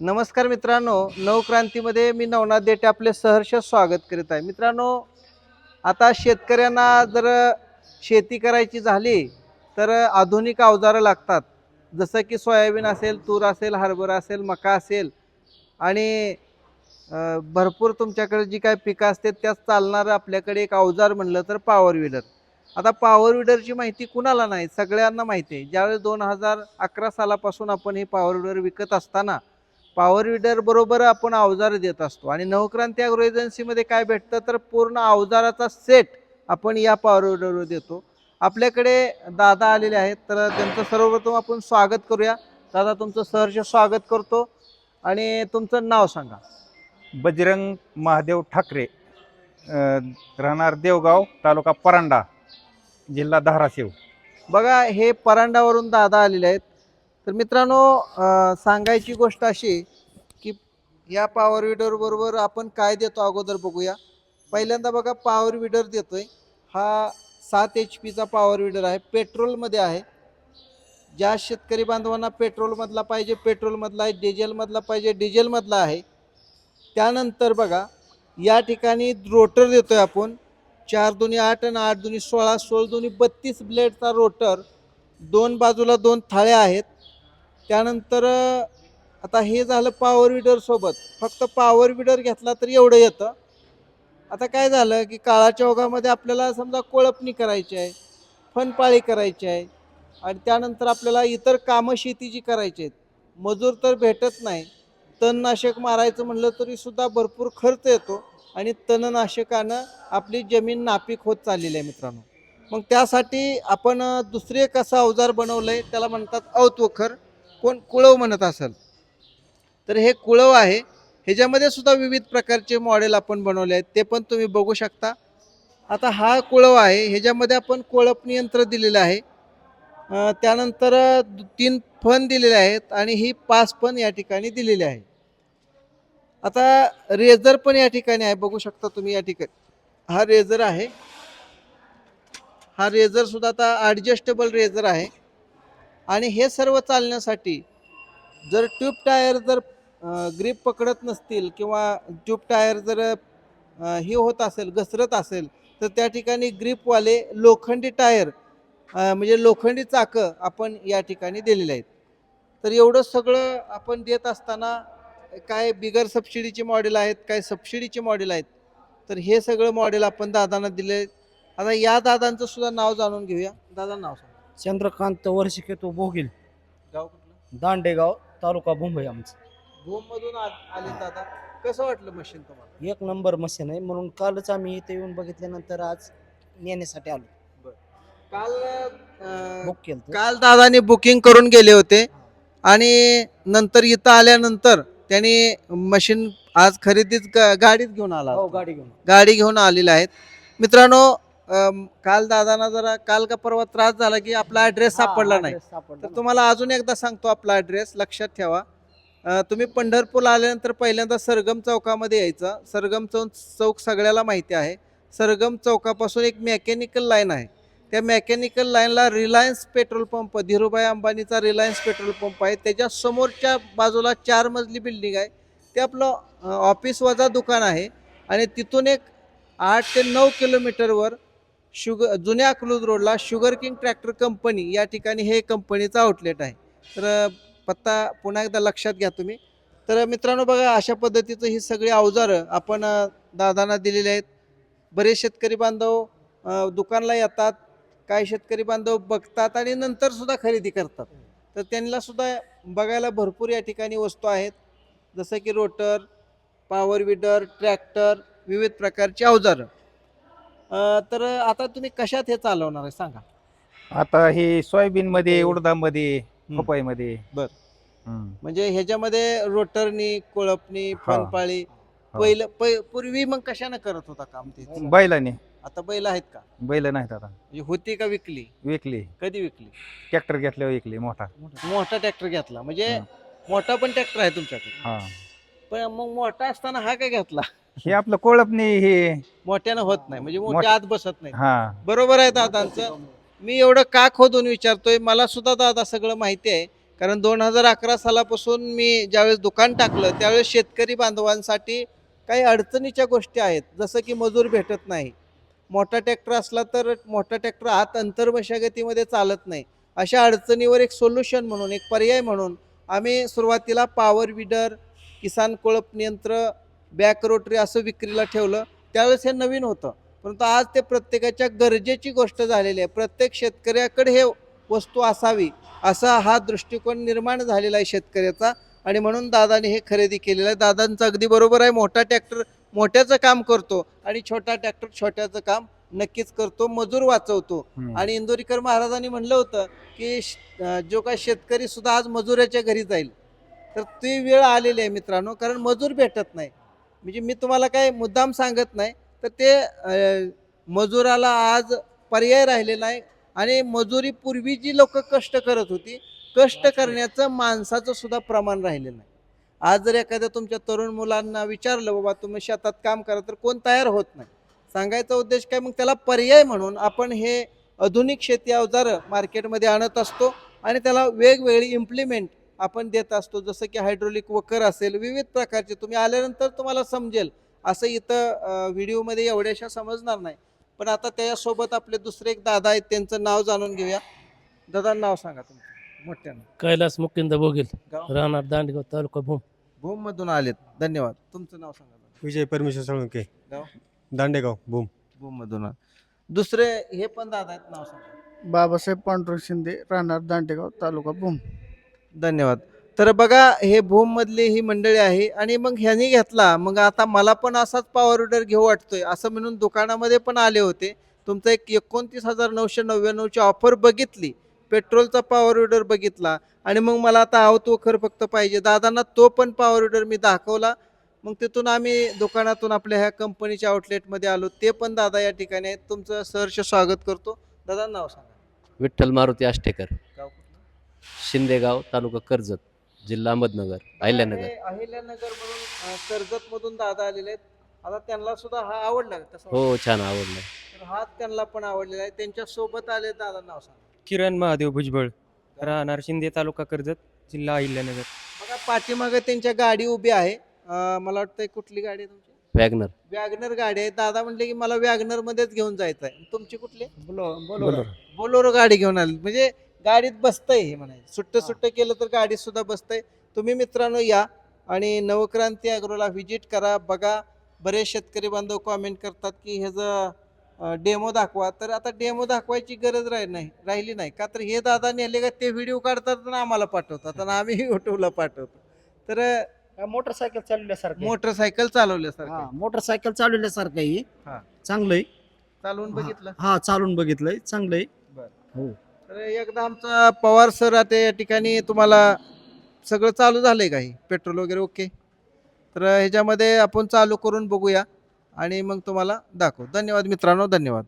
नमस्कार मित्रांनो नवक्रांतीमध्ये मी नवनाथ देटे आपले सहर्ष स्वागत करीत आहे. मित्रांनो आता शेतकऱ्यांना जर शेती करायची झाली तर आधुनिक अवजारं लागतात. जसं की सोयाबीन असेल तूर असेल हरभरा असेल मका असेल आणि भरपूर तुमच्याकडे जी काय पिकं असते त्यात चालणारं आपल्याकडे एक अवजार म्हणलं तर पॉवर विडर आता पॉवर विडरची माहिती कुणाला नाही सगळ्यांना माहिती आहे. ज्यावेळेस दोन हजार अकरा सालापासून आपण हे पॉवर विडर विकत असताना पॉवर विडर बरोबर आपण अवजार देत असतो. आणि नवक्रांती अॅग्रो एजन्सीमध्ये काय भेटतं? तर पूर्ण अवजाराचा सेट आपण या पॉवर विडरवर देतो. आपल्याकडे दादा आलेले आहेत तर त्यांचं सर्वप्रथम आपण स्वागत करूया. दादा तुमचं सहर्ष स्वागत करतो. आणि तुमचं नाव सांगा. बजरंग महादेव ठाकरे अ, राहणार देवगाव तालुका परांडा जिल्हा धाराशिव. बघा हे परांडावरून दादा आलेले आहेत. तर मित्रांनो सांगायची गोष्ट अशी की या पॉवर विडरबरोबर आपण काय देतो अगोदर बघूया. पहिल्यांदा बघा पॉवर विडर देतोय. हा सात एच पीचा पॉवर विडर आहे. पेट्रोलमध्ये आहे. ज्या शेतकरी बांधवांना पेट्रोलमधला पाहिजे पेट्रोलमधला आहे डिझेलमधला पाहिजे डिझेलमधला आहे. त्यानंतर बघा या ठिकाणी रोटर देतो आहे आपण. चार दोन्ही आठ आणि आठ दोन्ही सोळा सोळ दोन्ही बत्तीस ब्लेडचा रोटर दोन बाजूला दोन थाळ्या आहेत. त्यानंतर आता हे झालं पॉवर विडरसोबत फक्त पॉवर विडर घेतला तर एवढं येतं. आता काय झालं की काळाच्या ओघामध्ये आपल्याला समजा कोळपणी करायची आहे फनपाळी करायची आहे आणि त्यानंतर आपल्याला इतर कामं शेतीची करायची आहेत. मजूर तर भेटत नाही. तणनाशक मारायचं म्हणलं तरी सुद्धा भरपूर खर्च येतो आणि तणनाशकानं आपली जमीन नापीक होत चाललेली आहे मित्रांनो. मग त्यासाठी आपण दुसरे कसं अवजार बनवलं आहे त्याला म्हणतात अवतवखर. कोण कुळव म्हणत असेल? तर हे कुळव आहे. ह्याच्यामध्ये सुद्धा विविध प्रकारचे मॉडेल आपण बनवले आहेत. ते पण तुम्ही बघू शकता. आता हा कुळव आहे. ह्याच्यामध्ये आपण कोळपणी यंत्र दिलेलं आहे. त्यानंतर दु- तीन फन दिलेले आहेत आणि ही पाच पण या ठिकाणी दिलेली आहे. आता रेझर पण या ठिकाणी आहे. बघू शकता तुम्ही या ठिकाणी. हा रेझर आहे. हा रेझर सुद्धा आता ॲडजस्टेबल रेझर आहे. आणि हे सर्व चालण्यासाठी जर ट्यूब टायर जर ग्रीप पकडत नसतील किंवा ट्यूब टायर जर हे होत असेल घसरत असेल तर त्या ठिकाणी ग्रीपवाले लोखंडी टायर म्हणजे लोखंडी चाकं आपण या ठिकाणी दिलेले आहेत. तर एवढं सगळं आपण देत असताना काय बिगर सबसिडीचे मॉडेल आहेत काय सबसिडीचे मॉडेल आहेत तर हे सगळं मॉडेल आपण दादांना दिले. आता या दादांचं सुद्धा नाव जाणून घेऊया. दादा नाव सांग. चंद्रकांत वर्षिकेतो भोगील गाव कुठलं? दांडेगाव तालुका मुंबई आमचं. भूममधून आ- आले दादा कसं वाटलं मशीन तुम्हाला? एक नंबर मशीन आहे. म्हणून कालच आम्ही इथे येऊन बघितल्यानंतर आज नेण्यासाठी आलो. काल अं, बुक केलं काल दादाने बुकिंग करून गेले होते. आणि नंतर इथं आल्यानंतर त्यांनी मशीन आज खरेदीच गा- गाडीत घेऊन आला हो. गाडी घेऊन गाडी घेऊन आलेले आहेत. मित्रांनो अम, काल दादांना जरा काल का परवा त्रास झाला की आपला ऍड्रेस सापडला नाही. तर तुम्हाला अजून एकदा सांगतो आपला ॲड्रेस लक्षात ठेवा. अ, तुम्ही पंढरपूरला आल्यानंतर पहिल्यांदा सरगम चौकामध्ये यायचं. सरगम चौक चौक सगळ्याला माहिती आहे. सरगम चौकापासून एक मेकॅनिकल लाईन आहे. त्या मेकॅनिकल लाईनला रिलायन्स पेट्रोल पंप धीरूभाई अंबानीचा रिलायन्स पेट्रोल पंप आहे. त्याच्या समोरच्या बाजूला चार मजली बिल्डिंग आहे. ते आपलं अ, ऑफिस वजा दुकान आहे. आणि तिथून एक आठ ते नऊ किलोमीटरवर शुगर जुन्या अकलूज रोडला शुगर किंग ट्रॅक्टर कंपनी या ठिकाणी हे कंपनीचं आउटलेट आहे. तर पत्ता पुन्हा एकदा लक्षात घ्या तुम्ही. तर मित्रांनो बघा अशा पद्धतीचं ही सगळी अवजारं आपण दादांना दिलेली आहेत. बरेच शेतकरी बांधव दुकानला येतात. काही शेतकरी बांधव बघतात आणि नंतरसुद्धा खरेदी करतात. तर त्यांना सुद्धा बघायला भरपूर या ठिकाणी वस्तू आहेत. जसं की रोटर पॉवर विडर ट्रॅक्टर विविध प्रकारची अवजारं. अ, तर आता तुम्ही कशात हे चालवणार आहे? सांगा. आता हे सोयाबीन मध्ये उडदामध्ये. पपईमध्ये. बर. हम्म. म्हणजे ह्याच्यामध्ये रोटरनी कोळपणी फनपाळी हा. पहिलं पै- पूर्वी मग कशानं करत होता काम ते? बैलाने. आता बैल आहेत का? बैल नाहीत आता. म्हणजे होती का विकली? विकली. कधी विकली? ट्रॅक्टर घेतल्यावर विकली मोठा. मोठा ट्रॅक्टर घेतला. म्हणजे हा. मोठा पण ट्रॅक्टर आहे तुमच्याकडे. हा. पण मग मोठा असताना हा काय घेतला? हे आपलं कोळपणी हे मोठ्यानं होत नाही म्हणजे मोठ- मोठ्या आत बसत नाही. हा. बरोबर आहे दादांचं. मी एवढं का खोदून विचारतोय मला सुद्धा दादा सगळं माहिती आहे. कारण दोन हजार अकरा सालापासून मी ज्यावेळेस दुकान टाकलं त्यावेळेस शेतकरी बांधवांसाठी काही अडचणीच्या गोष्टी आहेत. जसं की मजूर भेटत नाही. मोठा ट्रॅक्टर असला तर मोठा ट्रॅक्टर हात अंतर मशागतीमध्ये चालत नाही. अशा अडचणीवर एक सोल्युशन म्हणून एक पर्याय म्हणून आम्ही सुरुवातीला पॉवर विडर किसान कोळप यंत्र बॅक रोटरी असं विक्रीला ठेवलं त्यावेळेस हे नवीन होतं. परंतु आज ते प्रत्येकाच्या गरजेची गोष्ट झालेली आहे. प्रत्येक शेतकऱ्याकडे हे वस्तू असावी असा हा दृष्टिकोन निर्माण झालेला आहे शेतकऱ्याचा. आणि म्हणून दादाने हे खरेदी केलेलं आहे. दादांचं अगदी बरोबर आहे. मोठा ट्रॅक्टर मोठ्याचं काम करतो आणि छोटा ट्रॅक्टर छोट्याचं काम नक्कीच करतो मजूर वाचवतो. आणि इंदोरीकर महाराजांनी म्हणलं होतं की जो काय शेतकरी सुद्धा आज मजुराच्या घरी जाईल. तर ती वेळ आलेली आहे मित्रांनो कारण मजूर भेटत नाही. म्हणजे मी तुम्हाला काय मुद्दाम सांगत नाही तर ते मजुराला आज पर्याय राहिलेला आहे आणि मजुरी पूर्वी जी लोक कष्ट करत होती कष्ट करण्याचं माणसाचं सुद्धा प्रमाण राहिलेलं नाही. आज जर एखाद्या तुमच्या तरुण मुलांना विचारलं बाबा तुम्ही शेतात काम करा तर कोण तयार होत नाही? सांगायचा उद्देश काय? मग त्याला पर्याय म्हणून आपण हे आधुनिक शेती अवजारं मार्केटमध्ये आणत असतो आणि त्याला वेगवेगळी इम्प्लिमेंट आपण देत असतो. जसं की हायड्रोलिक वकर असेल विविध प्रकारचे तुम्ही आल्यानंतर तुम्हाला समजेल. असं इथं व्हिडिओमध्ये एवढ्याशा समजणार नाही. पण आता त्याच्यासोबत आपले दुसरे एक दादा आहेत त्यांचं नाव जाणून घेऊया. दादा नाव सांगा तुमचं. मोठ्यानं. कैलास मुकिंद बोगील गाव? राहणार दांडगाव तालुका भूम. भूममधून आलेत. धन्यवाद. तुमचं नाव सांगा दादा. विजय परमेश्वर साळुंके. गाव? दांडेगाव भूम. भूममधून आले. दुसरे हे पण दादा आहेत नाव सांगा. बाबासाहेब पांडुरंग शिंदे राहणार दांडेगाव तालुका भूम. धन्यवाद. तर बघा हे भूममधली ही मंडळी आहे आणि मग ह्यांनी घेतला. मग आता मला पण असाच पॉवर विडर घेऊ वाटतोय. असं म्हणून दुकानामध्ये पण आले होते. तुमचं एक एकोणतीस हजार नऊशे नव्याण्णवची ऑफर बघितली. पेट्रोलचा पॉवर विडर बघितला. आणि मग मला आता आवतो खर फक्त पाहिजे. दादांना तो पण पॉवर विडर मी दाखवला. मग तिथून आम्ही दुकानातून आपल्या ह्या कंपनीच्या आउटलेटमध्ये आलो. ते पण दादा या ठिकाणी आहेत. तुमचं सहर्ष स्वागत करतो. दादा नाव सांगा. विठ्ठल मारुती आष्टेकर. शिंदेगाव तालुका कर्जत जिल्हा अहमदनगर अहिल्यानगर. अहिल्यानगर म्हणून कर्जत मधून दादा आलेले आहेत. आता त्यांना सुद्धा हा आवडला का तसं? हो छान आवडलं. तर हा त्यांना पण आवडलेला आहे. त्यांच्यासोबत आले दादा नाव सांगा. किरण महादेव भुजबळ राहणार शिंदे तालुका कर्जत जिल्हा अहिल्यानगर. बघा पाठीमागे त्यांच्या गाडी उभी आहे. अं, मला वाटतं कुठली गाडी आहे तुमची? वॅगनर. वॅगनर गाडी आहे. दादा म्हणले की मला वॅगनर मध्येच घेऊन जायचं आहे तुमची कुठली? बोलो बोलोरो गाडी घेऊन आली. म्हणजे गाडीत बसतंय हे म्हणायचं. सुट्ट सुट्ट केलं तर गाडीत सुद्धा बसतंय. तुम्ही मित्रांनो या आणि नवक्रांती अॅग्रोला व्हिजिट करा. बघा बरेच शेतकरी बांधव कॉमेंट करतात की ह्याचं डेमो दाखवा. तर आता डेमो दाखवायची गरज राही नाही राहिली नाही. का तर हे दादा नेले का ते व्हिडिओ काढतात आणि आम्हाला पाठवतात आणि आम्ही युट्यूबला पाठवतो. तर मोटरसायकल चालवल्यासारखं. मोटरसायकल चालवल्यासारखं हा मोटरसायकल चालवल्यासारखं हा. चांगलंय चालवून बघितलं? हा चालून बघितलंय. चांगलंय तर एकदा आमचा पवार सर आता या ठिकाणी तुम्हाला सगळं चालू झालं आहे काही पेट्रोल वगैरे ओके? तर ह्याच्यामध्ये आपण चालू करून बघूया आणि मग तुम्हाला दाखवू. धन्यवाद मित्रांनो धन्यवाद.